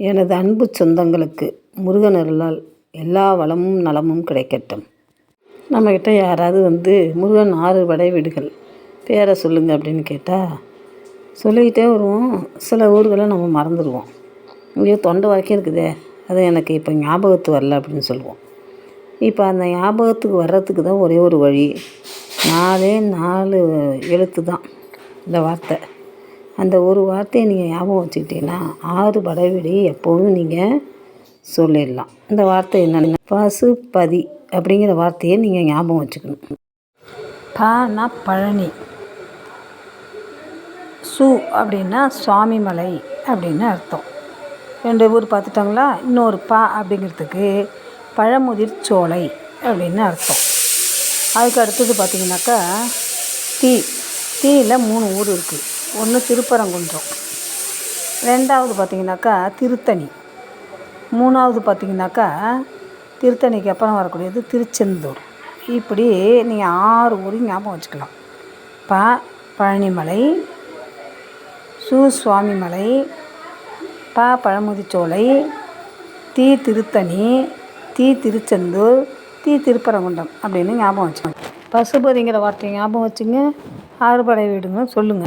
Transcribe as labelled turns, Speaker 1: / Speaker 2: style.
Speaker 1: எனது அன்பு சொந்தங்களுக்கு முருகன் அருளால் எல்லா வளமும் நலமும் கிடைக்கட்டும். நம்மக்கிட்ட யாராவது வந்து முருகன் ஆறு வடை வீடுகள் பேரை சொல்லுங்கள் அப்படின்னு கேட்டால் சொல்லிக்கிட்டே வருவோம். சில ஊர்களை நம்ம மறந்துடுவோம். ஐயோ தொண்டை வரைக்கும் இருக்குதே அது எனக்கு இப்போ ஞாபகத்து வரல அப்படின்னு சொல்லுவோம். இப்போ அந்த ஞாபகத்துக்கு வர்றதுக்கு தான் ஒரே ஒரு வழி. நாலே நாலு எழுத்து தான் இந்த வார்த்தை. அந்த ஒரு வார்த்தையை நீங்கள் ஞாபகம் வச்சுக்கிட்டீங்கன்னா ஆறு படைவெளி எப்போதும் நீங்கள் சொல்லிடலாம். இந்த வார்த்தை என்னென்ன பசுபதி அப்படிங்கிற வார்த்தையை நீங்கள் ஞாபகம் வச்சுக்கணும். பானா பழனி. சு அப்படின்னா சுவாமி மலை அப்படின்னு அர்த்தம். ரெண்டு ஊர் பார்த்துட்டாங்களா? இன்னொரு பா அப்படிங்கிறதுக்கு பழமுதிர் சோலை அப்படின்னு அர்த்தம். அதுக்கு அடுத்தது பார்த்திங்கனாக்கா தீ. தீயில் மூணு ஊர் இருக்குது ஒன்று திருப்பரங்குன்றம். ரெண்டாவது பார்த்திங்கனாக்கா திருத்தணி. மூணாவது பார்த்திங்கனாக்கா திருத்தணிக்கு அப்புறம் வரக்கூடியது திருச்செந்தூர். இப்படி நீங்கள் ஆறு ஊரையும் ஞாபகம் வச்சுக்கலாம். ப பழனிமலை சு சுவாமிமலை ப பழமுதிச்சோலை தி திருத்தணி தி திருச்செந்தூர் தி திருப்பரங்குன்றம் அப்படின்னு ஞாபகம் வச்சுக்கோங்க. பசுபதிங்கிற வார்த்தையை ஞாபகம் வச்சுங்க. ஆறுபடை வீடுங்க சொல்லுங்கள்